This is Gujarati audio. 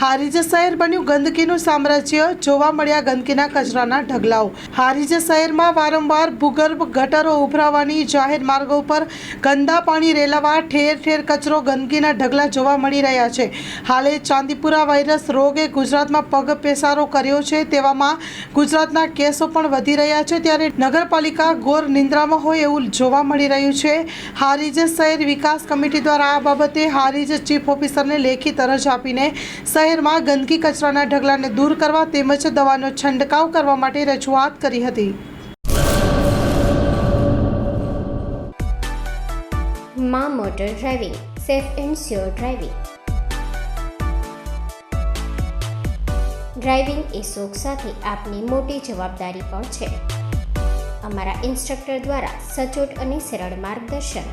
હારીજ શહેર બન્યું ગંદકીનું સામ્રાજ્ય, જોવા મળ્યા ગંદકીના કચરાના ઢગલાઓ. હારીજ શહેરમાં વારંવાર ભૂગર્ભ ગટરો ઉભરાવાની જાહેર માર્ગો પર ગંદા પાણી રેલાવા ઠેર ઠેર કચરો ગંદકીના ઢગલા જોવા મળી રહ્યા છે. હાલે ચાંદીપુરા વાયરસ રોગે ગુજરાતમાં પગ પેસારો કર્યો છે તેવામાં ગુજરાતના કેસો પણ વધી રહ્યા છે. ત્યારે નગરપાલિકા ઘોર નિંદ્રામાં હોય એવું જોવા મળી રહ્યું છે. હારીજ શહેર વિકાસ કમિટી દ્વારા આ બાબતે હારીજ ચીફ ઓફિસરને લેખિત અરજ આપીને શહેરમાં ગંદકી કચરાના ઢગલાને દૂર કરવા તેમજ દવાનો છંટકાવ કરવા માટે રજૂઆત કરી હતી. મા motor driving, safe and sure driving. Driving એ શોખ સાથે આપની મોટી જવાબદારી પણ છે. અમારા ઇન્સ્ટ્રક્ટર દ્વારા સચોટ અને સરળ માર્ગદર્શન.